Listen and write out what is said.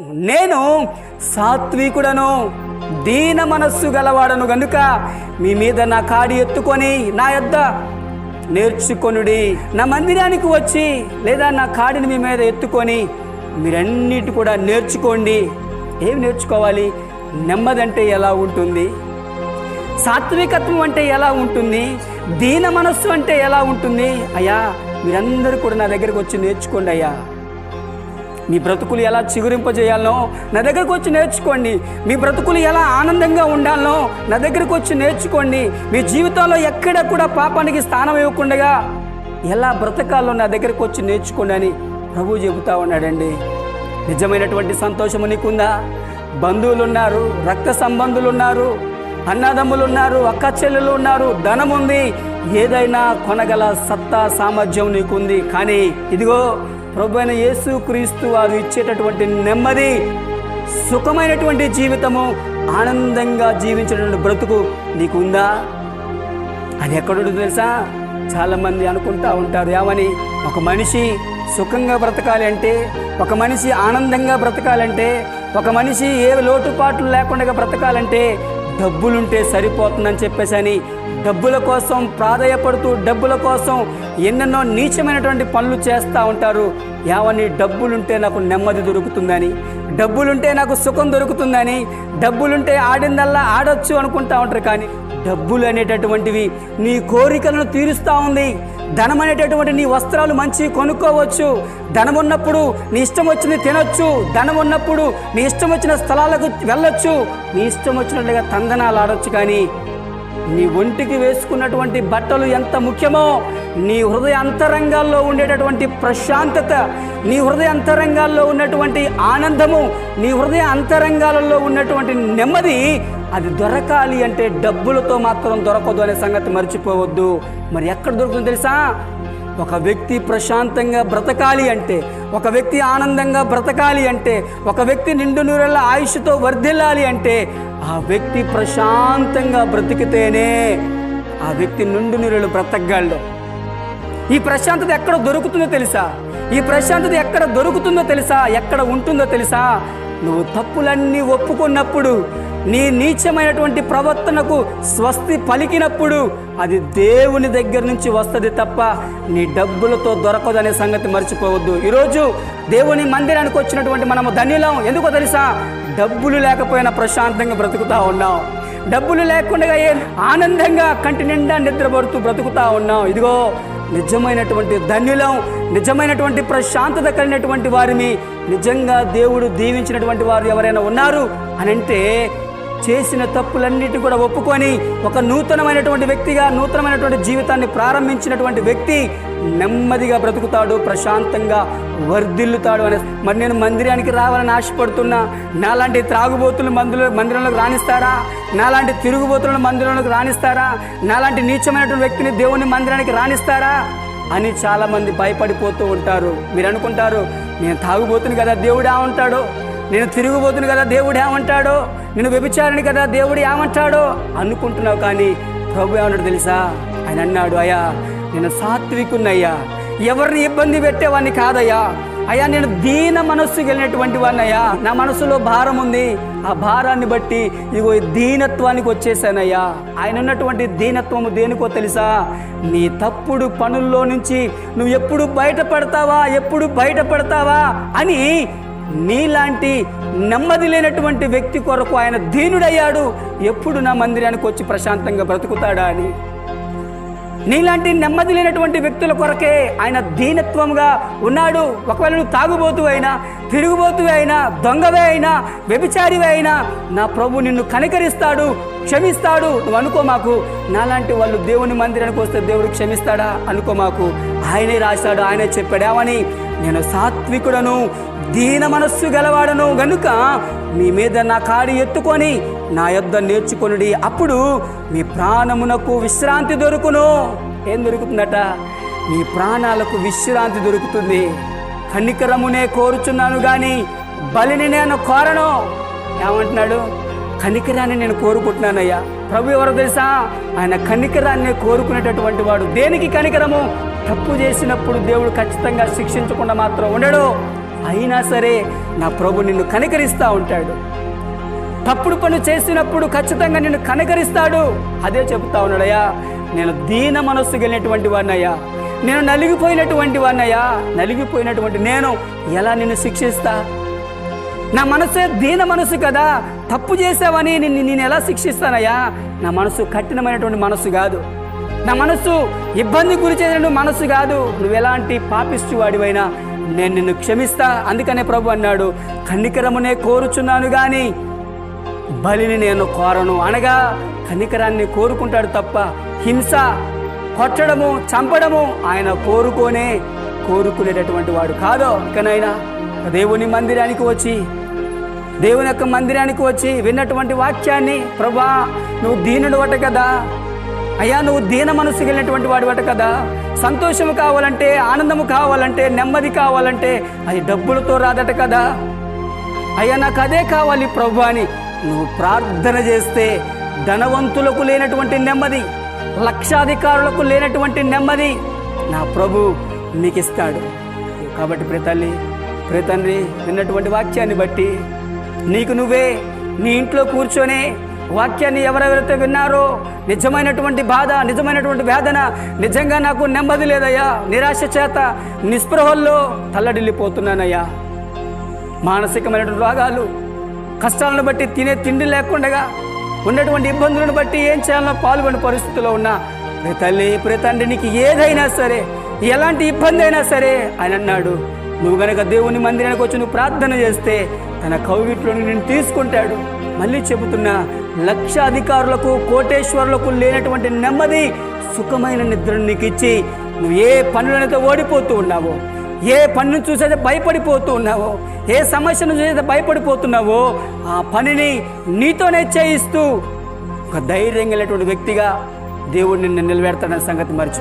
నేను సాత్వికుడను దీన మనస్సు గలవాడను గనుక మీ మీద నా కాడి ఎత్తుకొని నా యొద్ద నేర్చుకొనుడి. నా మందిరానికి వచ్చి లేదా నా కాడిని మీ మీద ఎత్తుకొని మీరన్నిటి కూడా నేర్చుకోండి. ఏమి నేర్చుకోవాలి? నెమ్మది అంటే ఎలా ఉంటుంది? సాత్వికత్వం అంటే ఎలా ఉంటుంది? దీన మనస్సు అంటే ఎలా ఉంటుంది? అయ్యా మీరందరూ కూడా నా దగ్గరకు వచ్చి నేర్చుకోండి అయ్యా. మీ బ్రతుకులు ఎలా చిగురింపజేయాలో నా దగ్గరకు వచ్చి నేర్చుకోండి. మీ బ్రతుకులు ఎలా ఆనందంగా ఉండాలో నా దగ్గరకు వచ్చి నేర్చుకోండి. మీ జీవితంలో ఎక్కడ కూడా పాపానికి స్థానం ఇవ్వకుండా ఎలా బ్రతకాలో నా దగ్గరకు వచ్చి నేర్చుకోండి అని ప్రభు చెబుతా ఉన్నాడండి. నిజమైనటువంటి సంతోషము నీకుందా? బంధువులు ఉన్నారు రక్త సంబంధులు ఉన్నారు అన్నదమ్ములు ఉన్నారు అక్క చెల్లెలు ఉన్నారు ధనం ఉంది ఏదైనా కొనగల సత్తా సామర్థ్యం నీకుంది. కానీ ఇదిగో ప్రభు అయిన యేసు క్రీస్తు వారు ఇచ్చేటటువంటి నెమ్మది సుఖమైనటువంటి జీవితము ఆనందంగా జీవించేటువంటి బ్రతుకు నీకు ఉందా అది ఎక్కడుందో తెలుసా? చాలామంది అనుకుంటా ఉంటారు ఏమని? ఒక మనిషి సుఖంగా బ్రతకాలి అంటే ఒక మనిషి ఆనందంగా బ్రతకాలంటే ఒక మనిషి ఏ లోటుపాట్లు లేకుండా బ్రతకాలంటే డబ్బులుంటే సరిపోతుందని చెప్పేసి అని డబ్బుల కోసం ప్రాధాయపడుతూ డబ్బుల కోసం ఎన్నెన్నో నీచమైనటువంటి పనులు చేస్తూ ఉంటారు. యావని డబ్బులుంటే నాకు నెమ్మది దొరుకుతుందని డబ్బులుంటే నాకు సుఖం దొరుకుతుందని డబ్బులుంటే ఆడిందల్లా ఆడొచ్చు అనుకుంటా ఉంటారు కానీ డబ్బులు అనేటటువంటివి నీ కోరికలను తీరుస్తూ ఉంది. ధనం అనేటటువంటి నీ వస్త్రాలు మంచి కొనుక్కోవచ్చు. ధనం ఉన్నప్పుడు నీ ఇష్టం వచ్చింది తినొచ్చు. ధనం ఉన్నప్పుడు నీ ఇష్టం వచ్చిన స్థలాలకు వెళ్ళొచ్చు. నీ ఇష్టం వచ్చినట్లుగా తందనాలు ఆడొచ్చు కానీ నీ ఒంటికి వేసుకున్నటువంటి బట్టలు ఎంత ముఖ్యమో నీ హృదయ అంతరంగాల్లో ఉండేటటువంటి ప్రశాంతత నీ హృదయ అంతరంగాల్లో ఉన్నటువంటి ఆనందము నీ హృదయ అంతరంగాలలో ఉన్నటువంటి నెమ్మది అది దొరకాలి అంటే డబ్బులతో మాత్రం దొరకదు అనే సంగతి మర్చిపోవద్దు. మరి ఎక్కడ దొరుకుతుందో తెలుసా? ఒక వ్యక్తి ప్రశాంతంగా బ్రతకాలి అంటే ఒక వ్యక్తి ఆనందంగా బ్రతకాలి అంటే ఒక వ్యక్తి నిండు నూరెళ్ళ ఆయుష్తో వర్ధిల్లాలి అంటే ఆ వ్యక్తి ప్రశాంతంగా బ్రతికితేనే ఆ వ్యక్తి నిండు నూరెళ్ళు బ్రతకగలడు. ఈ ప్రశాంతత ఎక్కడ దొరుకుతుందో తెలుసా? ఈ ప్రశాంతత ఎక్కడ దొరుకుతుందో తెలుసా? ఎక్కడ ఉంటుందో తెలుసా? నువ్వు తప్పులన్నీ ఒప్పుకున్నప్పుడు నీ నీచమైనటువంటి ప్రవర్తనకు స్వస్తి పలికినప్పుడు అది దేవుని దగ్గర నుంచి వస్తుంది తప్ప నీ డబ్బులతో దొరకదనే సంగతి మర్చిపోవద్దు. ఈరోజు దేవుని మందిరానికి వచ్చినటువంటి మనము ధన్యులం. ఎందుకో తెలుసా? డబ్బులు లేకపోయినా ప్రశాంతంగా బ్రతుకుతూ ఉన్నాం. డబ్బులు లేకుండా ఏ ఆనందంగా కంటి నిండా నిద్రపడుతూ బ్రతుకుతూ ఉన్నాం. ఇదిగో నిజమైనటువంటి ధన్యులం నిజమైనటువంటి ప్రశాంతత కలిగినటువంటి వారిని నిజంగా దేవుడు దీవించినటువంటి వారు ఎవరైనా ఉన్నారు అని అంటే చేసిన తప్పులన్నిటి కూడా ఒప్పుకొని ఒక నూతనమైనటువంటి వ్యక్తిగా నూతనమైనటువంటి జీవితాన్ని ప్రారంభించినటువంటి వ్యక్తి నెమ్మదిగా బ్రతుకుతాడు ప్రశాంతంగా వర్ధిల్లుతాడు అనే మరి నేను మందిరానికి రావాలని ఆశపడుతున్నా. నాలాంటి త్రాగుబోతులు మందులో మందిరంలోకి రాణిస్తారా? నాలాంటి తిరుగుబోతులను మందిరంలోకి రాణిస్తారా? నాలాంటి నీచమైనటువంటి వ్యక్తిని దేవుని మందిరానికి రాణిస్తారా? అని చాలామంది భయపడిపోతూ ఉంటారు. మీరు అనుకుంటారు నేను తాగుబోతుని కదా దేవుడా ఉంటాడు. నేను తిరుగుబోతును కదా దేవుడు ఏమంటాడో? నేను వ్యభిచారిని కదా దేవుడు ఏమంటాడో? అనుకుంటున్నావు కానీ ప్రభు ఏమన్నాడు తెలుసా? ఆయన అన్నాడు అయ్యా నేను సాత్వికున్నయ్యా. ఎవరిని ఇబ్బంది పెట్టేవాడిని కాదయ్యా. అయ్యా నేను దీన మనస్సు వెళ్ళినటువంటి వాడినయ్యా నా మనసులో భారం ఉంది. ఆ భారాన్ని బట్టి ఇగో ఈ దీనత్వానికి వచ్చేసానయ్యా. ఆయన ఉన్నటువంటి దీనత్వము దేనికో తెలుసా? నీ తప్పుడు పనుల్లో నుంచి నువ్వు ఎప్పుడు బయటపడతావా? ఎప్పుడు బయటపడతావా? అని నీలాంటి నెమ్మది లేనటువంటి వ్యక్తి కొరకు ఆయన దీనుడయ్యాడు. ఎప్పుడు నా మందిరానికి వచ్చి ప్రశాంతంగా బ్రతుకుతాడా అని. నీలాంటి నెమ్మది లేనటువంటి వ్యక్తుల కొరకే ఆయన దీనత్వంగా ఉన్నాడు. ఒకవేళ నువ్వు తాగుబోతు అయినా తిరుగుబోతు అయినా దొంగవే అయినా వ్యభిచారివే అయినా నా ప్రభు నిన్ను కనికరిస్తాడు క్షమిస్తాడు. నువ్వు అనుకో మాకు నాలాంటి వాళ్ళు దేవుని మందిరానికి వస్తే దేవుడు క్షమిస్తాడా? అనుకో మాకు. ఆయనే రాశాడు ఆయనే చెప్పాడు. ఏమని? నేను సాత్వికుడను దీన మనస్సు గలవాడను. గనుక మీ మీద నా కాడి ఎత్తుకొని నా యొద్ద నేర్చుకొనుడి. అప్పుడు మీ ప్రాణమునకు విశ్రాంతి దొరుకును. ఏం దొరుకుతుందట? మీ ప్రాణాలకు విశ్రాంతి దొరుకుతుంది. కనికరమునే కోరుచున్నాను కానీ బలిని నేను కోరను. ఏమంటున్నాడు? కనికరాన్ని నేను కోరుకుంటున్నానయ్యా. ప్రభు ఎవరు తెలుసా? ఆయన కనికరాన్ని కోరుకునేటటువంటి వాడు. దేనికి కనికరము? తప్పు చేసినప్పుడు దేవుడు ఖచ్చితంగా శిక్షించకుండా మాత్రం ఉండడు. అయినా సరే నా ప్రభు నిన్ను కనికరిస్తూ ఉంటాడు. తప్పుడు పని చేసినప్పుడు ఖచ్చితంగా నిన్ను కనకరిస్తాడు. అదే చెప్తా ఉన్నాడయ్యా నేను దీన మనస్సు కలిగినటువంటి వాడినయ్యా. నేను నలిగిపోయినటువంటి వాడినయ్యా. నలిగిపోయినటువంటి నేను ఎలా నిన్ను శిక్షిస్తా? నా మనసే దీన మనసు కదా. తప్పు చేసావని నిన్ను నేను ఎలా శిక్షిస్తానయ్యా? నా మనసు కఠినమైనటువంటి మనసు కాదు. నా మనస్సు ఇబ్బంది గురి చేసిన మనస్సు కాదు. నువ్వు ఎలాంటి పాపిస్తూ వాడివైనా నేను నిన్ను క్షమిస్తా. అందుకనే ప్రభు అన్నాడు కన్నికరమునే కోరుచున్నాను కానీ బలిని నేను కోరను. అనగా కనికరాన్ని కోరుకుంటాడు తప్ప హింస కొట్టడము చంపడము ఆయన కోరుకోనే కోరుకునేటటువంటి వాడు కాదో. ఇకనైనా దేవుని మందిరానికి వచ్చి దేవుని యొక్క మందిరానికి వచ్చి విన్నటువంటి వాక్యాన్ని ప్రభా నువ్వు దీనుడు వట కదా అయ్యా నువ్వు దీన మనసు కలిగినటువంటి వాడు కదా. సంతోషము కావాలంటే ఆనందము కావాలంటే నెమ్మది కావాలంటే అది డబ్బులతో రాదట కదా. అయ్యా నాకు అదే కావాలి ప్రభు అని నువ్వు ప్రార్థన చేస్తే ధనవంతులకు లేనటువంటి నెమ్మది లక్షాధికారులకు లేనటువంటి నెమ్మది నా ప్రభు నీకు ఇస్తాడు కాబట్టి ప్రతల్లి ప్రతండ్రి విన్నటువంటి వాక్యాన్ని బట్టి నీకు నువ్వే నీ ఇంట్లో కూర్చొని వాక్యాన్ని ఎవరెవరైతే విన్నారో నిజమైనటువంటి బాధ నిజమైనటువంటి వేదన నిజంగా నాకు నెమ్మది లేదయ్యా నిరాశ చేత నిస్పృహల్లో తల్లడిల్లిపోతున్నానయ్యా. మానసికమైనటువంటి రోగాలు కష్టాలను బట్టి తినే తిండి లేకుండా ఉన్నటువంటి ఇబ్బందులను బట్టి ఏం చేయాలో పాల్గొనే పరిస్థితిలో ఉన్నా తల్లి ప్రే తండ్రి నీకు ఏదైనా సరే ఎలాంటి ఇబ్బంది అయినా సరే ఆయన అన్నాడు. నువ్వు గనక దేవుని మందిరానికి వచ్చి నువ్వు ప్రార్థన చేస్తే తన కౌగిట్లో నేను తీసుకుంటాడు. మళ్ళీ చెబుతున్నా లక్ష అధికారులకు కోటేశ్వరులకు లేనటువంటి నెమ్మది సుఖమైన నిద్రను నీకు ఇచ్చి నువ్వు ఏ పనులనైతే ఓడిపోతూ ఉన్నావో ఏ పనిని చూసైతే భయపడిపోతూ ఉన్నావో ఏ సమస్యను చూసైతే భయపడిపోతున్నావో ఆ పనిని నీతోనే చేయిస్తూ ఒక ధైర్యం కలిగినటువంటి వ్యక్తిగా దేవుడు నిన్ను నిలబెడతాడన్న సంగతి మర్చి